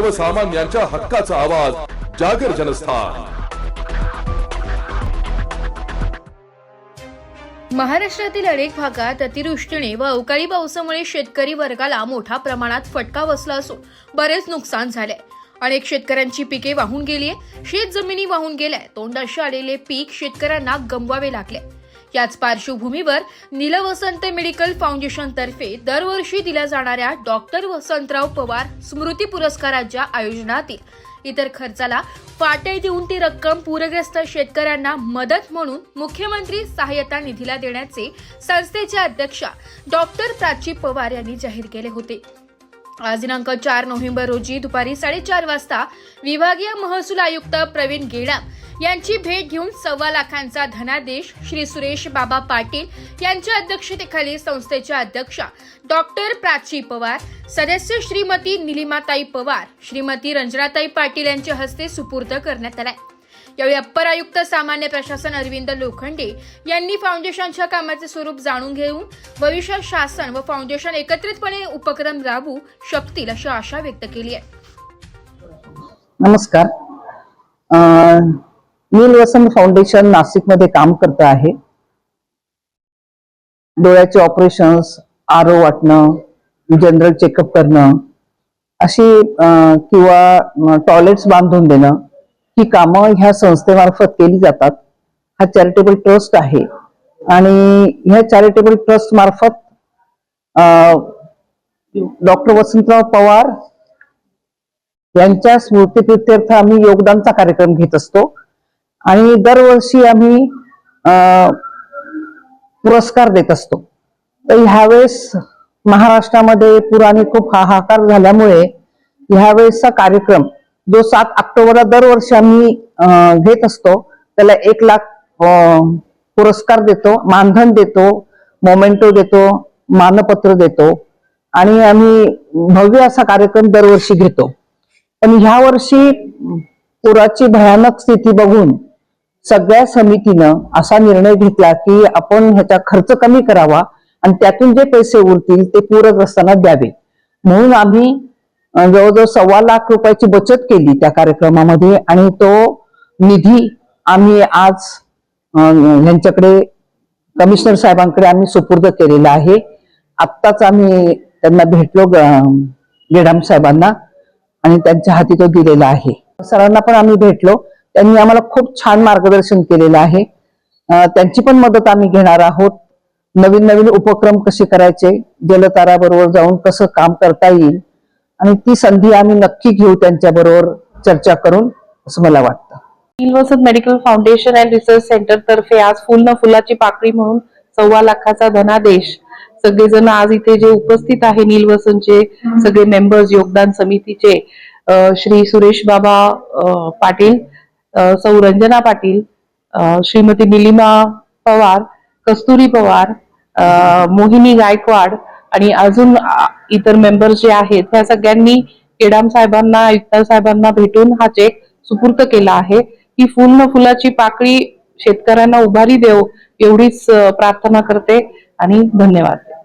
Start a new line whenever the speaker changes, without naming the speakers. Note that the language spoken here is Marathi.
सर्वसामान्यांच्या हक्काचा आवाज जागर जनस्थान.
महाराष्ट्रातील अनेक भागात अतिवृष्टीने व अवकाळी पावसामुळे शेतकरी वर्गाला मोठ्या प्रमाणात फटका बसला असून बरेच नुकसान झाले अनेक शेतकऱ्यांची पिके वाहून गेली शेत जमिनी वाहून गेल्या तोंडाशी आलेले पीक शेतकऱ्यांना गमवावे लागले. याच पार्श्वभूमीवर नीलवसंत मेडिकल फाउंडेशन तर्फे दरवर्षी दिल्या जाणाऱ्या डॉक्टर वसंतराव पवार स्मृती पुरस्काराच्या आयोजनातील इतर खर्चाला फाटे देऊन ती रक्कम पूरग्रस्त शेतकऱ्यांना मदत म्हणून मुख्यमंत्री सहाय्यता निधीला देण्याचे संस्थेच्या अध्यक्षा डॉक्टर प्राची पवार यांनी जाहीर केले होते. आज दिनांक चार नोव्हेंबर रोजी दुपारी साडेचार वाजता विभागीय महसूल आयुक्त प्रवीण गेडाम यांची भेट घेऊन सव्वा लाखांचा धनादेश श्री सुरेश बाबा पाटील यांच्या अध्यक्षतेखाली संस्थेच्या अध्यक्षा डॉक्टर प्राची पवार सदस्य श्रीमती निलिमाताई पवार श्रीमती रंजनाताई पाटील यांच्या हस्ते सुपूर्द करण्यात आलाय. यावेळी अप्पर आयुक्त सामान्य प्रशासन अरविंद लोखंडे यांनी फाउंडेशनच्या कामाचे स्वरूप जाणून घेऊन भविष्यात शासन व फाउंडेशन एकत्रितपणे उपक्रम राबवू शकतील अशी आशा व्यक्त केली आहे.
नमस्कार. नील वसंत फाउंडेशन नाशिकमध्ये काम करत आहे. डोळ्याचे ऑपरेशन्स आरो वाटणं जनरल चेकअप करणं अशी किंवा टॉयलेट्स बांधून देणं ही कामं ह्या संस्थेमार्फत केली जातात. हा चॅरिटेबल ट्रस्ट आहे. आणि ह्या चॅरिटेबल ट्रस्ट मार्फत डॉक्टर वसंतराव पवार यांच्या स्मृतिप्रित्यर्थ आम्ही योगदानचा कार्यक्रम घेत असतो. आणि दरवर्षी आम्ही पुरस्कार देत असतो. तर ह्यावेळेस महाराष्ट्रामध्ये पुराने खूप हाहाकार झाल्यामुळे ह्यावेळेसचा कार्यक्रम जो सात ऑक्टोबरला दरवर्षी आम्ही घेत असतो त्याला एक लाख पुरस्कार देतो मानधन देतो मोमेंटो देतो मानपत्र देतो आणि आम्ही भव्य असा कार्यक्रम दरवर्षी घेतो. पण ह्या वर्षी पुराची भयानक स्थिती बघून सगळ्या समितीनं असा निर्णय घेतला की आपण ह्याचा खर्च कमी करावा आणि त्यातून जे पैसे उरतील ते पूरग्रस्तांना द्यावे. म्हणून आम्ही जवळजवळ सव्वा लाख रुपयाची बचत केली त्या कार्यक्रमामध्ये आणि तो निधी आम्ही आज यांच्याकडे कमिशनर साहेबांकडे आम्ही सुपूर्द केलेला आहे. आत्ताच आम्ही त्यांना भेटलो ग- गेडाम साहेबांना आणि त्यांच्या हाती तो दिलेला आहे. सरांना पण आम्ही भेटलो. त्यांनी आम्हाला खूप छान मार्गदर्शन केलेलं आहे. त्यांची पण मदत आम्ही घेणार आहोत. नवीन नवीन उपक्रम कसे करायचे जलताराबरोबर जाऊन कसं काम करता येईल आणि ती संधी आम्ही नक्की घेऊ त्यांच्या बरोबर चर्चा करून असं मला वाटतं.
Neelvasant medical foundation and research centre तर्फे आज फुल न फुलाची पाकळी म्हणून सव्वा लाखाचा धनादेश. सगळेजण आज इथे जे उपस्थित आहे नीलवसनचे सगळे मेंबर्स योगदान समितीचे श्री सुरेश बाबा पाटील सौरंजना पाटील श्रीमती निलिमा पवार कस्तुरी पवार मोहिनी गायकवाड आणि अजून इतर मेंबर्स जे आहेत त्या सगळ्यांनी केडाम साहेबांना आयुक्त साहेबांना भेटून हा चेक सुपूर्त केला आहे ही फुल फुलाची पाकळी शेतकऱ्यांना उभारी देव एवढीच प्रार्थना करते आणि धन्यवाद.